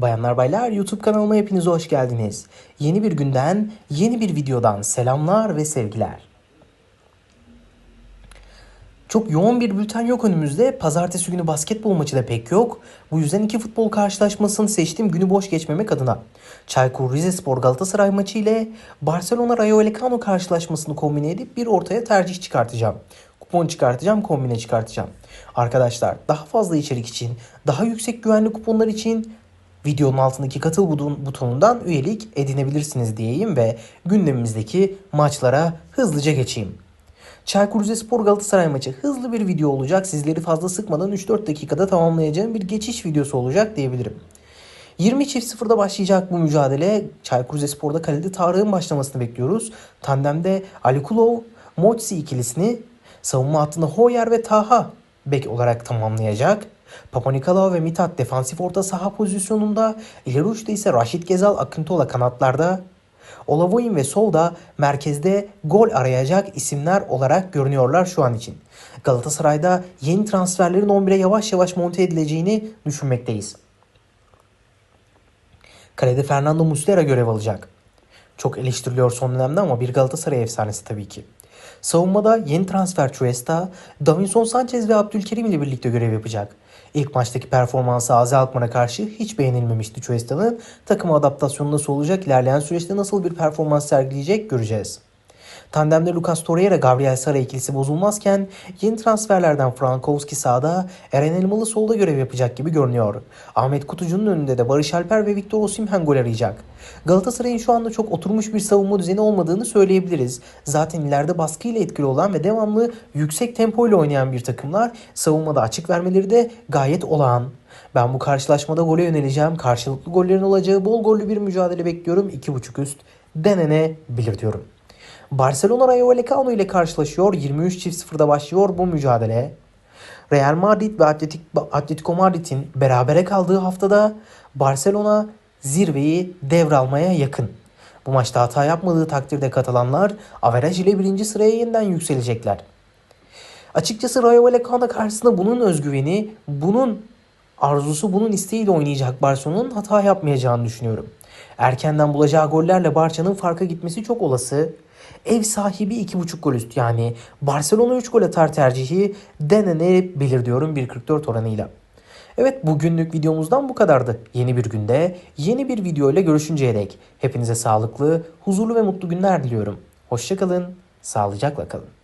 Bayanlar baylar YouTube kanalıma hepiniz hoş geldiniz. Yeni bir günden, yeni bir videodan selamlar ve sevgiler. Çok yoğun bir bülten yok önümüzde. Pazartesi günü basketbol maçı da pek yok. Bu yüzden iki futbol karşılaşmasını seçtim günü boş geçmemek adına. Çaykur Rizespor Galatasaray maçı ile Barcelona Rayo Vallecano karşılaşmasını kombine edip bir ortaya tercih çıkartacağım. Kupon çıkartacağım, kombine çıkartacağım. Arkadaşlar daha fazla içerik için, daha yüksek güvenli kuponlar için videonun altındaki katıl butonundan üyelik edinebilirsiniz diyeyim ve gündemimizdeki maçlara hızlıca geçeyim. Çaykur Rizespor Galatasaray maçı hızlı bir video olacak. Sizleri fazla sıkmadan 3-4 dakikada tamamlayacağım bir geçiş videosu olacak diyebilirim. 20 çift sıfırda başlayacak bu mücadele. Çaykur Rizespor'da kalede Tarık'ın başlamasını bekliyoruz. Tandemde Ali Kulov, Moçsi ikilisini savunma hattında Hoyer ve Taha bek olarak tamamlayacak. Papa Nikolaou ve Mithat defansif orta saha pozisyonunda. İleri uçta ise Raşit Gezal, Akıntola kanatlarda. Olavoyin ve Solda merkezde gol arayacak isimler olarak görünüyorlar şu an için. Galatasaray'da yeni transferlerin 11'e yavaş yavaş monte edileceğini düşünmekteyiz. Kalede Fernando Muslera görev alacak. Çok eleştiriliyor son dönemde ama bir Galatasaray efsanesi tabii ki. Savunmada yeni transfer Chuesta, Davinson Sanchez ve Abdülkerim ile birlikte görev yapacak. İlk maçtaki performansı Azi Alkmaar'a karşı hiç beğenilmemişti Chuesta'nın. Takım adaptasyonu nasıl olacak, ilerleyen süreçte nasıl bir performans sergileyecek göreceğiz. Tandemde Lucas Torreira, Gabriel Sara ikilisi bozulmazken yeni transferlerden Frankowski sağda, Eren Elmalı solda görev yapacak gibi görünüyor. Ahmet Kutucu'nun önünde de Barış Alper ve Victor Osimhen gol arayacak. Galatasaray'ın şu anda çok oturmuş bir savunma düzeni olmadığını söyleyebiliriz. Zaten ileride baskıyla etkili olan ve devamlı yüksek tempo ile oynayan bir takımlar savunmada açık vermeleri de gayet olağan. Ben bu karşılaşmada gole yöneleceğim. Karşılıklı gollerin olacağı bol gollü bir mücadele bekliyorum. 2.5 üst denenebilir diyorum. Barcelona Rayo Vallecano ile karşılaşıyor. 23 çift sıfırda başlıyor bu mücadele. Real Madrid ve Atletico Madrid'in berabere kaldığı haftada Barcelona zirveyi devralmaya yakın. Bu maçta hata yapmadığı takdirde Katalanlar averaj ile birinci sıraya yeniden yükselecekler. Açıkçası Rayo Vallecano karşısında bunun özgüveni, bunun arzusu, bunun isteğiyle oynayacak Barcelona'nın hata yapmayacağını düşünüyorum. Erkenden bulacağı gollerle Barça'nın farka gitmesi çok olası. Ev sahibi 2.5 gol üst yani Barcelona 3 gol atar tercihi denenebilir diyorum 1.44 oranıyla. Evet bugünlük videomuzdan bu kadardı. Yeni bir günde yeni bir video ile görüşünceye dek hepinize sağlıklı, huzurlu ve mutlu günler diliyorum. Hoşçakalın, sağlıcakla kalın.